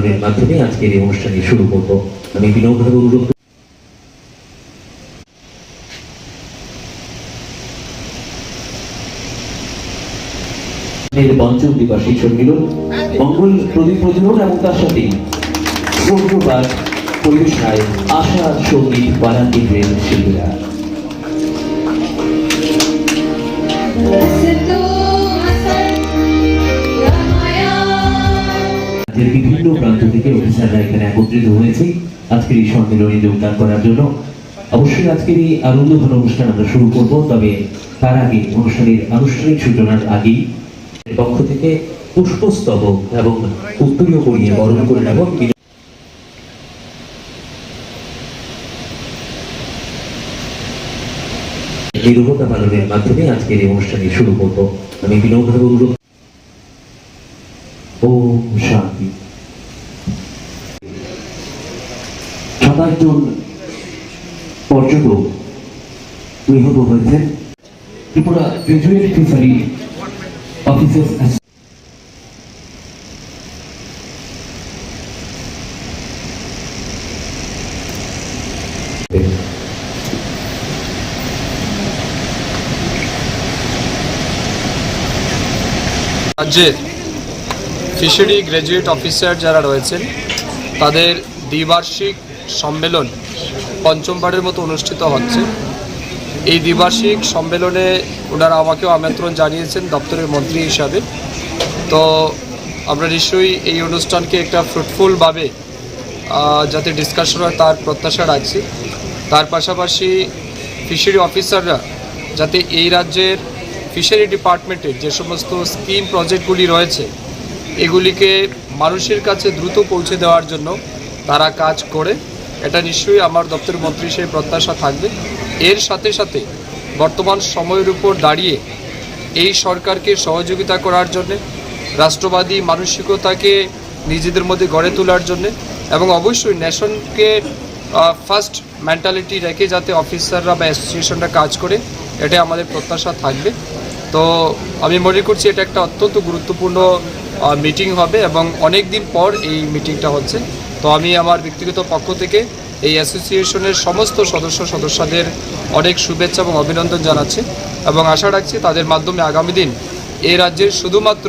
পালনের মাধ্যমে আজকের এই অনুষ্ঠানটি শুরু করব। আমি বিনম্রভাবে অনুরোধ পঞ্চম মঙ্গল এবং তার সাথে পরিবেশনায় আশা সংগীত কেন্দ্রের শিল্পীরা। রাজ্যের বিভিন্ন প্রান্ত থেকে অফিসাররা এখানে একত্রিত হয়েছে। আজকের এই সম্মেলনে যোগদান করার জন্য। অবশ্যই আজকের এই আনন্দ ঘন অনুষ্ঠান আমরা শুরু করব, তবে তার আগে অনুষ্ঠানের আনুষ্ঠানিক সূচনার আগেই পক্ষ থেকে পুষ্পস্তবক এবং উত্তরীয় করিয়ে বরণ করে নেব। নিরবতা পালনের মাধ্যমে আজকের এই অনুষ্ঠানটি শুরু করব। আমি অনুরোধ ও শান্তি সাতাশ জন পর্যটক নিহত হয়েছেন ত্রিপুরা গ্রাজুয়েট ফিশারি অফিসার্স রাজ্যের ফিশারি গ্র্যাজুয়েট অফিসার যারা রয়েছেন, তাদের দ্বিবার্ষিক সম্মেলন পঞ্চমবারের মতো অনুষ্ঠিত হচ্ছে। এই দ্বিবার্ষিক সম্মেলনে ওনারা আমাকেও আমন্ত্রণ জানিয়েছেন দপ্তরের মন্ত্রী হিসাবে। তো আমরা নিশ্চয়ই এই অনুষ্ঠানকে একটা ফ্রুটফুলভাবে যাতে ডিসকাশন হয় তার প্রত্যাশা রাখছি। তার পাশাপাশি ফিশারি অফিসাররা যাতে এই রাজ্যের ফিশারি ডিপার্টমেন্টের যে সমস্ত স্কিম প্রজেক্টগুলি রয়েছে এগুলিকে মানুষের কাছে দ্রুত পৌঁছে দেওয়ার জন্য তারা কাজ করে। এটা নিশ্চয়ই আমার দপ্তর মন্ত্রী সেই প্রত্যাশা থাকবে। এর সাথে সাথে বর্তমান সময়ের উপর দাঁড়িয়ে এই সরকারকে সহযোগিতা করার জন্যে, রাষ্ট্রবাদী মানসিকতাকে নিজেদের মধ্যে গড়ে তোলার জন্যে এবং অবশ্যই ন্যাশনকে ফার্স্ট মেন্টালিটি রেখে যাতে অফিসাররা বা অ্যাসোসিয়েশনরা কাজ করে এটা আমাদের প্রত্যাশা থাকবে। তো আমি মনে করছি এটা একটা অত্যন্ত গুরুত্বপূর্ণ মিটিং হবে এবং অনেক দিন পর এই মিটিংটা হচ্ছে। তো আমি আমার ব্যক্তিগত পক্ষ থেকে এই অ্যাসোসিয়েশনের সমস্ত সদস্য সদস্যদের অনেক শুভেচ্ছা এবং অভিনন্দন জানাচ্ছি এবং আশা রাখছি তাদের মাধ্যমে আগামী দিন এই রাজ্যের শুধুমাত্র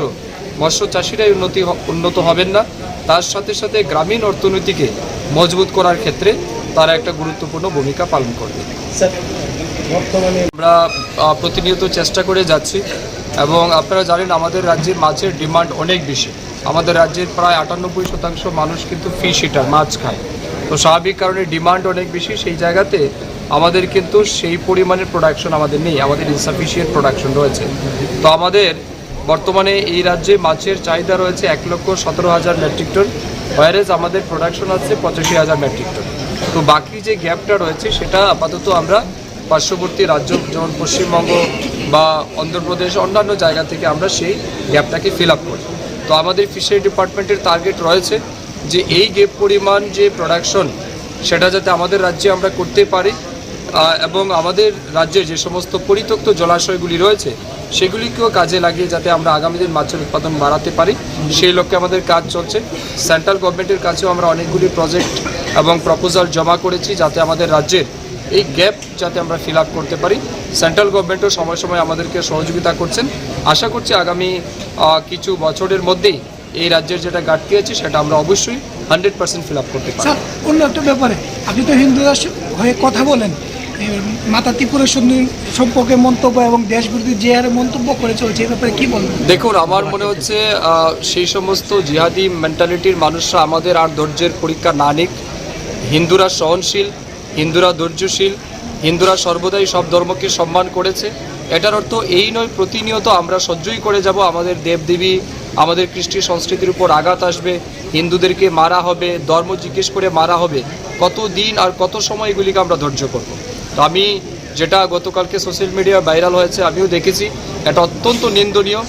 মৎস্য চাষিরাই উন্নতি উন্নত হবেন না তার সাথে সাথে গ্রামীণ অর্থনীতিকে মজবুত করার ক্ষেত্রে তারা একটা গুরুত্বপূর্ণ ভূমিকা পালন করবে। আমরা প্রতিনিয়ত চেষ্টা করে যাচ্ছি। এবং আপনারা জানেন আমাদের রাজ্যে মাছের ডিমান্ড অনেক বেশি। আমাদের রাজ্যের প্রায় আটানব্বই শতাংশ মানুষ কিন্তু ফিশ ইটার মাছ খায়। তো স্বাভাবিক কারণে ডিমান্ড অনেক বেশি, সেই জায়গাতে আমাদের কিন্তু সেই পরিমাণের প্রোডাকশন আমাদের নেই, আমাদের ইনসাফিসিয়েন্ট প্রোডাকশন রয়েছে। তো আমাদের বর্তমানে এই রাজ্যে মাছের চাহিদা রয়েছে এক লক্ষ সতেরো হাজার মেট্রিক টন ওয়ারেজ আমাদের প্রোডাকশন আছে পঁচাশি হাজার মেট্রিক টন। তো বাকি যে গ্যাপটা রয়েছে, সেটা আপাতত আমরা পার্শ্ববর্তী রাজ্য, যেমন পশ্চিমবঙ্গ বা অন্ধ্রপ্রদেশ, অন্যান্য জায়গা থেকে আমরা সেই গ্যাপটাকে ফিল আপ করি। তো আমাদের ফিশারি ডিপার্টমেন্টের টার্গেট রয়েছে যে এই গ্যাপ পরিমাণ যে প্রোডাকশন সেটা যাতে আমাদের রাজ্যে আমরা করতে পারি এবং আমাদের রাজ্যে যে সমস্ত পরিত্যক্ত জলাশয়গুলি রয়েছে, সেগুলিকেও কাজে লাগিয়ে যাতে আমরা আগামী দিন মাছের উৎপাদন বাড়াতে পারি। সেই লক্ষ্যে আমাদের কাজ চলছে। সেন্ট্রাল গভর্নমেন্টের কাছেও আমরা অনেকগুলি প্রজেক্ট এবং প্রপোজাল জমা করেছি যাতে আমাদের রাজ্যের এই গ্যাপ যাতে আমরা ফিল আপ করতে পারি। সেন্ট্রাল গভর্নমেন্টও সময় সময় আমাদেরকে সহযোগিতা করছেন। আশা করছি আগামী কিছু বছরের মধ্যেই এই রাজ্যের যেটা ঘাটতি আছে সেটা আমরা অবশ্যই হান্ড্রেড পার্সেন্ট ফিল আপ করতে পারি স্যার অন্য একটা ব্যাপারে আপনি তো হিন্দু হয়ে কথা বলেন। মাতা ত্রিপুরের সঙ্গে সম্পর্কে মন্তব্য এবং দেশ বিরোধী যে হারে মন্তব্য করে চলছে এই ব্যাপারে কি বলবেন? দেখুন আমার মনে হচ্ছে সেই সমস্ত জিহাদি মেন্টালিটির মানুষরা আমাদের আর ধৈর্যের পরীক্ষা না নিক। হিন্দুরা সহনশীল হিন্দুরা ধৈর্যশীল, হিন্দুরা সর্বদাই সব ধর্মকে সম্মান করেছে। এটার অর্থ এই নয়, প্রতিনিয়ত আমরা সহ্যই করে যাব, আমাদের দেবদেবী, আমাদের কৃষ্টি সংস্কৃতির উপর আঘাত আসবে, হিন্দুদেরকে মারা হবে, ধর্ম জিজ্ঞেস করে মারা হবে। কত দিন আর কত সময় এগুলিকে আমরা ধৈর্য করব? তো আমি যেটা গতকালকে সোশ্যাল মিডিয়া ভাইরাল হয়েছে, আমিও দেখেছি, এটা অত্যন্ত নিন্দনীয়।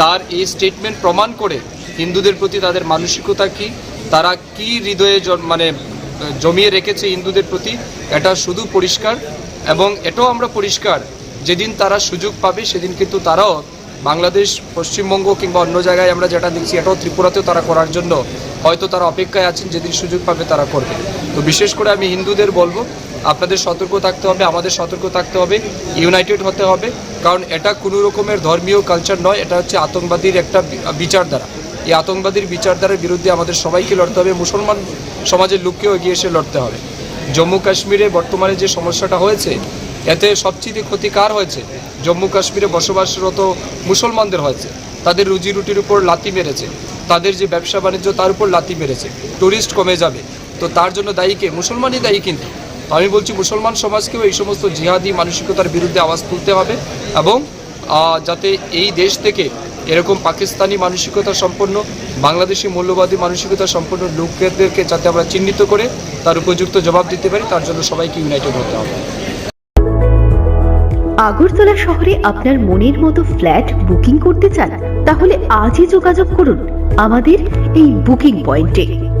তার এই স্টেটমেন্ট প্রমাণ করে হিন্দুদের প্রতি তাদের মানসিকতা কি, তারা কি হৃদয়ে মানে জমিয়ে রেখেছে হিন্দুদের প্রতি, এটা শুধু পরিষ্কার এবং এটাও আমরা পরিষ্কার। যেদিন তারা সুযোগ পাবে, সেদিন কিন্তু তারাও বাংলাদেশ, পশ্চিমবঙ্গ কিংবা অন্য জায়গায় আমরা যেটা দেখছি, এটাও ত্রিপুরাতেও তারা করার জন্য হয়তো তারা অপেক্ষায় আছেন, যেদিন সুযোগ পাবে তারা করবে। তো বিশেষ করে আমি হিন্দুদের বলব, আপনাদের সতর্ক থাকতে হবে, আমাদের সতর্ক থাকতে হবে, ইউনাইটেড হতে হবে, কারণ এটা কোনো রকমের ধর্মীয় কালচার নয়, এটা হচ্ছে আতঙ্কবাদীর একটা বিচারধারা। এই আতঙ্কবাদীর বিচারধারার বিরুদ্ধে আমাদের সবাইকে লড়তে হবে। মুসলমান সমাজের লোককেও এগিয়ে এসে লড়তে হবে। জম্মু কাশ্মীরে বর্তমানে যে সমস্যাটা হয়েছে, এতে সবচেয়ে ক্ষতি কার হয়েছে? জম্মু কাশ্মীরে বসবাসরত মুসলমানদের হয়েছে। তাদের রুজি রুটির উপর লাতি মেরেছে। তাদের যে ব্যবসা বাণিজ্য, তার উপর লাতি মেরেছে। টুরিস্ট কমে যাবে। তো তার জন্য দায়ী কে? মুসলমানই দায়ী কিন্তু। আমি বলছি, মুসলমান সমাজকেও এই সমস্ত জিহাদি মানসিকতার বিরুদ্ধে আওয়াজ তুলতে হবে এবং যাতে এই দেশ থেকে এরকম পাকিস্তানি মানসিকতা সম্পন্ন, বাংলাদেশি মূল্যবাদী মানসিকতা সম্পন্ন লোকদেরকে যাতে আমরা চিহ্নিত করে তার উপযুক্ত জবাব দিতে পারি, তার জন্য সবাইকে ইউনাইটেড হতে হবে। আগরতলা শহরে আপনার মনের মতো ফ্ল্যাট বুকিং করতে চান, তাহলে আজই যোগাযোগ করুন। আমাদের এই বুকিং পয়েন্টে।